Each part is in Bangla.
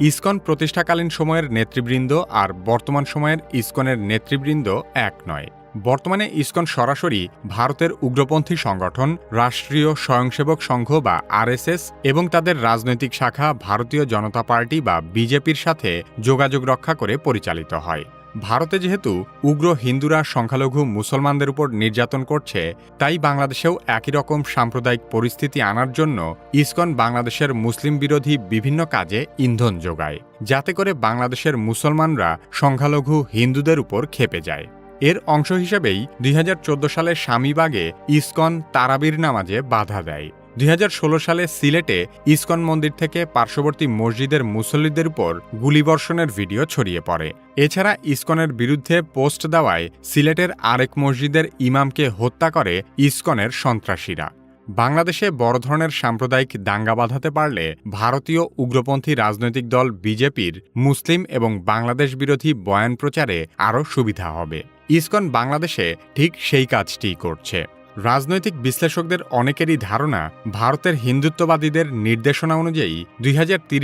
ইসকন প্রতিষ্ঠাকালীন সময়ের নেতৃবৃন্দ আর বর্তমান সময়ের ইসকনের নেতৃবৃন্দ এক নয়। বর্তমানে ইসকন সরাসরি ভারতের উগ্রপন্থী সংগঠন, রাষ্ট্রীয় স্বয়ংসেবক সংঘ বা আরএসএস এবং তাদের রাজনৈতিক শাখা, ভারতীয় জনতা পার্টি বা বিজেপির সাথে যোগাযোগ রক্ষা করে পরিচালিত হয়। ভারতে যেহেতু উগ্র হিন্দুরা, সংখ্যালঘু, মুসলমানদের উপর নির্যাতন করছে, তাই বাংলাদেশেও একই রকম সাম্প্রদায়িক পরিস্থিতি আনার জন্য ইসকন বাংলাদেশের মুসলিম বিরোধী বিভিন্ন কাজে ইন্ধন যোগায়, যাতে করে বাংলাদেশের মুসলমানরা সংখ্যালঘু হিন্দুদের উপর খেপে যায়। এর অংশ হিসেবেই দুই হাজার চোদ্দ সালে স্বামীবাগে ইসকন তারাবির নামাজে বাধা দেয়। দুই হাজার ষোলো সালে সিলেটে ইসকন মন্দির থেকে পার্শ্ববর্তী মসজিদের মুসল্লিদের উপর গুলিবর্ষণের ভিডিও ছড়িয়ে পড়ে। এছাড়া ইসকনের বিরুদ্ধে পোস্ট দেওয়ায় সিলেটের আরেক মসজিদের ইমামকে হত্যা করে ইসকনের সন্ত্রাসীরা। বাংলাদেশে বড় ধরনের সাম্প্রদায়িক দাঙ্গা বাঁধাতে পারলে ভারতীয় উগ্রপন্থী রাজনৈতিক দল বিজেপির মুসলিম এবং বাংলাদেশ বিরোধী বয়ান প্রচারে আরও সুবিধা হবে। ইসকন বাংলাদেশে ঠিক সেই কাজটিই করছে। রাজনৈতিক বিশ্লেষকদের অনেকেরই ধারণা, ভারতের হিন্দুত্ববাদীদের নির্দেশনা অনুযায়ী দুই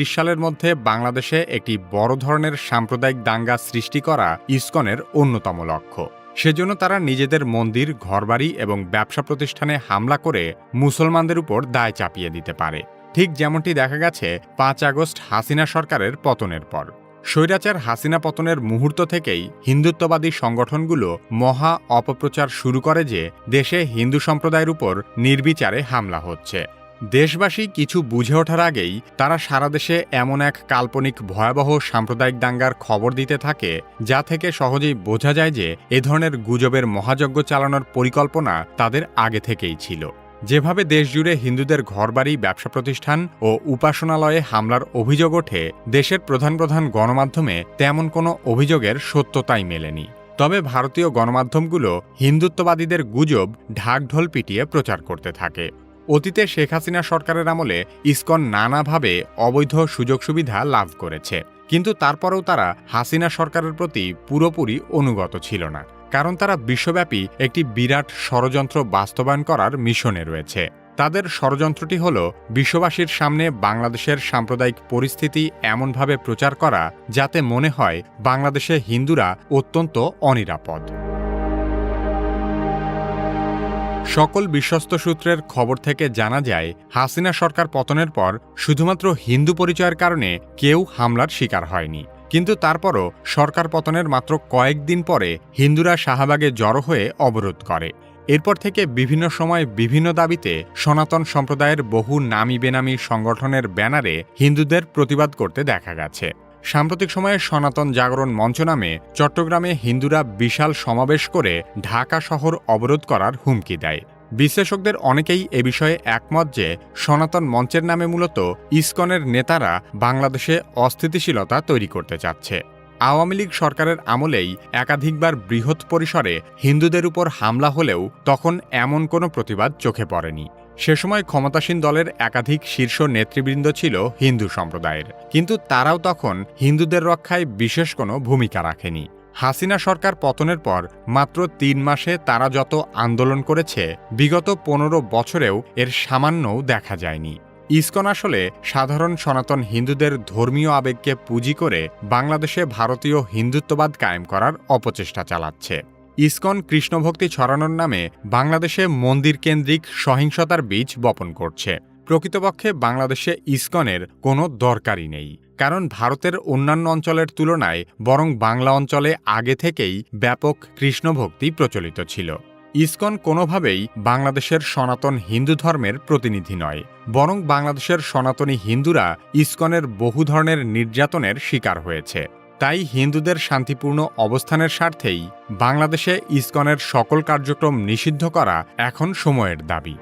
সালের মধ্যে বাংলাদেশে একটি বড় ধরনের সাম্প্রদায়িক দাঙ্গা সৃষ্টি করা ইসকনের অন্যতম লক্ষ্য। সেজন্য তারা নিজেদের মন্দির, ঘরবাড়ি এবং ব্যবসা প্রতিষ্ঠানে হামলা করে মুসলমানদের উপর দায় চাপিয়ে দিতে পারে। ঠিক যেমনটি দেখা গেছে পাঁচ আগস্ট হাসিনা সরকারের পতনের পর। স্বৈরাচার হাসিনা পতনের মুহূর্ত থেকেই হিন্দুত্ববাদী সংগঠনগুলো মহা অপপ্রচার শুরু করে যে দেশে হিন্দু সম্প্রদায়ের উপর নির্বিচারে হামলা হচ্ছে। দেশবাসী কিছু বুঝে ওঠার আগেই তারা সারা দেশে এমন এক কাল্পনিক ভয়াবহ সাম্প্রদায়িক দাঙ্গার খবর দিতে থাকে, যা থেকে সহজেই বোঝা যায় যে এ ধরনের গুজবের মহাযজ্ঞ চালানোর পরিকল্পনা তাদের আগে থেকেই ছিল। যেভাবে দেশজুড়ে হিন্দুদের ঘরবাড়ি, ব্যবসা প্রতিষ্ঠান ও উপাসনালয়ে হামলার অভিযোগ ওঠে, দেশের প্রধান প্রধান গণমাধ্যমে তেমন কোনো অভিযোগের সত্যতাই মেলেনি। তবে ভারতীয় গণমাধ্যমগুলো হিন্দুত্ববাদীদের গুজব, ঢাকঢোল পিটিয়ে প্রচার করতে থাকে। অতীতে শেখ হাসিনা সরকারের আমলে ইসকন নানাভাবে অবৈধ সুযোগ সুবিধা লাভ করেছে। কিন্তু তারপরেও তারা হাসিনা সরকারের প্রতি পুরোপুরি অনুগত ছিল না। কারণ তারা বিশ্বব্যাপী একটি বিরাট ষড়যন্ত্র বাস্তবায়ন করার মিশনে রয়েছে। তাদের ষড়যন্ত্রটি হল, বিশ্ববাসীর সামনে বাংলাদেশের সাম্প্রদায়িক পরিস্থিতি এমনভাবে প্রচার করা যাতে মনে হয় বাংলাদেশে হিন্দুরা অত্যন্ত অনিরাপদ। সকল বিশ্বস্ত সূত্রের খবর থেকে জানা যায়, হাসিনা সরকার পতনের পর শুধুমাত্র হিন্দু পরিচয়ের কারণে কেউ হামলার শিকার হয়নি। কিন্তু তারপরও সরকার পতনের মাত্র কয়েকদিন পরে হিন্দুরা শাহবাগে জড়ো হয়ে অবরোধ করে। এরপর থেকে বিভিন্ন সময় বিভিন্ন দাবিতে সনাতন সম্প্রদায়ের বহু নামি বেনামি সংগঠনের ব্যানারে হিন্দুদের প্রতিবাদ করতে দেখা গেছে। সাম্প্রতিক সময়ে সনাতন জাগরণ মঞ্চ নামে চট্টগ্রামে হিন্দুরা বিশাল সমাবেশ করে ঢাকা শহর অবরোধ করার হুমকি দেয়। বিশ্লেষকদের অনেকেই এ বিষয়ে একমত যে সনাতন মঞ্চের নামে মূলত ইসকনের নেতারা বাংলাদেশে অস্থিতিশীলতা তৈরি করতে চাচ্ছে। আওয়ামী লীগ সরকারের আমলেই একাধিকবার বৃহৎ পরিসরে হিন্দুদের উপর হামলা হলেও তখন এমন কোনো প্রতিবাদ চোখে পড়েনি। সে সময় ক্ষমতাসীন দলের একাধিক শীর্ষ নেতৃবৃন্দ ছিল হিন্দু সম্প্রদায়ের। কিন্তু তারাও তখন হিন্দুদের রক্ষায় বিশেষ কোনো ভূমিকা রাখেনি। হাসিনা সরকার পতনের পর মাত্র তিন মাসে তারা যত আন্দোলন করেছে, বিগত পনেরো বছরেও এর সামান্যও দেখা যায়নি। ইসকন আসলে সাধারণ সনাতন হিন্দুদের ধর্মীয় আবেগকে পুঁজি করে বাংলাদেশে ভারতীয় হিন্দুত্ববাদ কায়েম করার অপচেষ্টা চালাচ্ছে। ইসকন কৃষ্ণভক্তি ছড়ানোর নামে বাংলাদেশে মন্দির কেন্দ্রিক সহিংসতার বীজ বপন করছে। প্রকৃতপক্ষে বাংলাদেশে ইসকনের কোনো দরকারই নেই। কারণ ভারতের অন্যান্য অঞ্চলের তুলনায় বরং বাংলা অঞ্চলে আগে থেকেই ব্যাপক কৃষ্ণভক্তি প্রচলিত ছিল। ইসকন কোনোভাবেই বাংলাদেশের সনাতন হিন্দু ধর্মের প্রতিনিধি নয়, বরং বাংলাদেশের সনাতনী হিন্দুরা ইসকনের বহু ধরনের নির্যাতনের শিকার হয়েছে। তাই হিন্দুদের শান্তিপূর্ণ অবস্থানের স্বার্থেই বাংলাদেশে ইসকনের সকল কার্যক্রম নিষিদ্ধ করা এখন সময়ের দাবি।